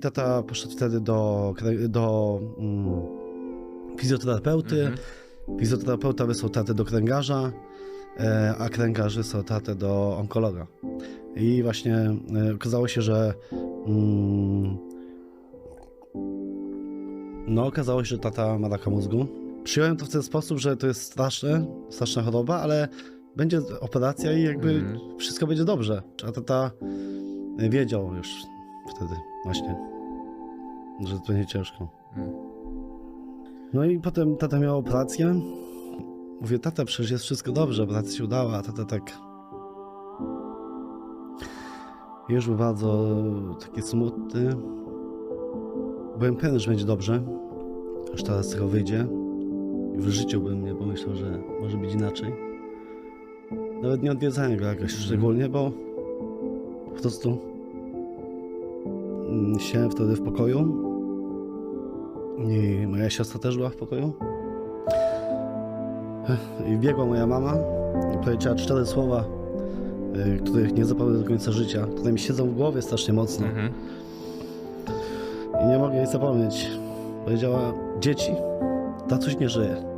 Tata poszedł wtedy do, do mm, fizjoterapeuty. Mhm. Fizjoterapeuta wysłał tatę do kręgarza, e, a kręgarz wysłał tatę do onkologa. I właśnie e, okazało się, że mm, no okazało się, że tata ma raka mózgu. Przyjąłem to w ten sposób, że to jest straszne, straszna choroba, ale będzie operacja i jakby Mhm. wszystko będzie dobrze. A tata wiedział już wtedy właśnie, że to będzie ciężko. Mhm. No i potem tata miał operację. Mówię, tata, przecież jest wszystko dobrze, operacja się udała, a tata tak... Już był bardzo taki smutny. Byłem pewien, że będzie dobrze, aż teraz z tego wyjdzie. I w życiu bym nie pomyślał, że może być inaczej. Nawet nie odwiedzałem go jakoś szczególnie, bo po prostu siedziałem wtedy w pokoju i moja siostra też była w pokoju. I biegła moja mama i powiedziała cztery słowa, y, których nie zapomnę do końca życia, które mi siedzą w głowie strasznie mocno. Mhm. I nie mogę jej zapomnieć. Powiedziała, dzieci, tatuś nie żyje.